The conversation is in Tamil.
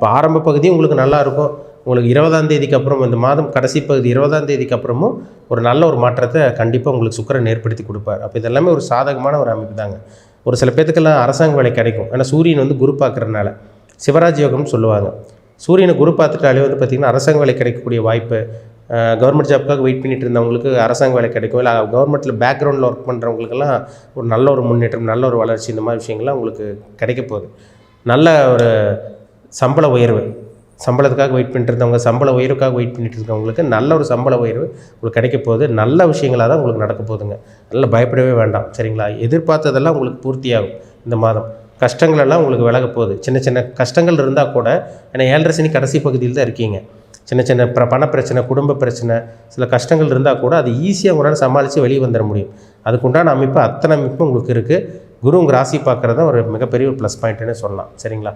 அப்போ ஆரம்ப பகுதி உங்களுக்கு நல்லாயிருக்கும் உங்களுக்கு இருபதாம் தேதிக்கு அப்புறம் இந்த மாதம் கடைசி பகுதி இருபதாம் தேதிக்கு அப்புறமும் ஒரு நல்ல ஒரு மாற்றத்தை கண்டிப்பாக உங்களுக்கு சுக்கரன் ஏற்படுத்தி கொடுப்பார். அப்போ இதெல்லாமே ஒரு சாதகமான ஒரு அமைப்பு தாங்க. ஒரு சில பேத்துக்கெல்லாம் அரசாங்க வேலை கிடைக்கும். ஏன்னா சூரியன் வந்து குரு பார்க்குறதுனால சிவராஜ் யோகம்னு சொல்லுவாங்க. சூரியனை குரு பார்த்துட்டாலே வந்து பார்த்திங்கன்னா அரசாங்க வேலை கிடைக்கக்கூடிய வாய்ப்பு கவர்மெண்ட் ஜாப்க்காக வெயிட் பண்ணிட்டு இருந்தவங்களுக்கு அரசாங்க வேலை கிடைக்கும். இல்லை கவர்மெண்ட்டில் பேக்ரவுண்டில் ஒர்க் பண்ணுறவங்களுக்கெல்லாம் ஒரு நல்ல ஒரு முன்னேற்றம் நல்ல ஒரு வளர்ச்சி இந்த மாதிரி விஷயங்கள்லாம் உங்களுக்கு கிடைக்க போகுது. நல்ல ஒரு சம்பள உயர்வு. சம்பளத்துக்காக வெயிட் பண்ணிட்டு இருந்தவங்க சம்பள உயர்வுக்காக வெயிட் பண்ணிட்டு இருக்கவங்களுக்கு நல்ல ஒரு சம்பள உயர்வு உங்களுக்கு கிடைக்க போகுது. நல்ல விஷயங்களாக தான் உங்களுக்கு நடக்க போகுதுங்க. நல்ல பயப்படவே வேண்டாம். சரிங்களா? எதிர்பார்த்ததெல்லாம் உங்களுக்கு பூர்த்தியாகும் இந்த மாதம். கஷ்டங்களெல்லாம் உங்களுக்கு விலக போகுது. சின்ன சின்ன கஷ்டங்கள் இருந்தால் கூட ஏன்னா ஏழரை சனி கடைசி பகுதியில் தான் இருக்கீங்க. சின்ன சின்ன பிர பண பிரச்சனை குடும்ப பிரச்சனை சில கஷ்டங்கள் இருந்தால் கூட அது ஈஸியாக உங்களால் சமாளித்து வெளியே வந்துட முடியும். அதுக்குண்டான அமைப்பு அத்தனை அமைப்பும் உங்களுக்கு இருக்குது குரு உங்கள் ராசி பார்க்குறது ஒரு மிகப்பெரிய ஒரு ப்ளஸ் பாயிண்ட்டுன்னு சொல்லலாம். சரிங்களா?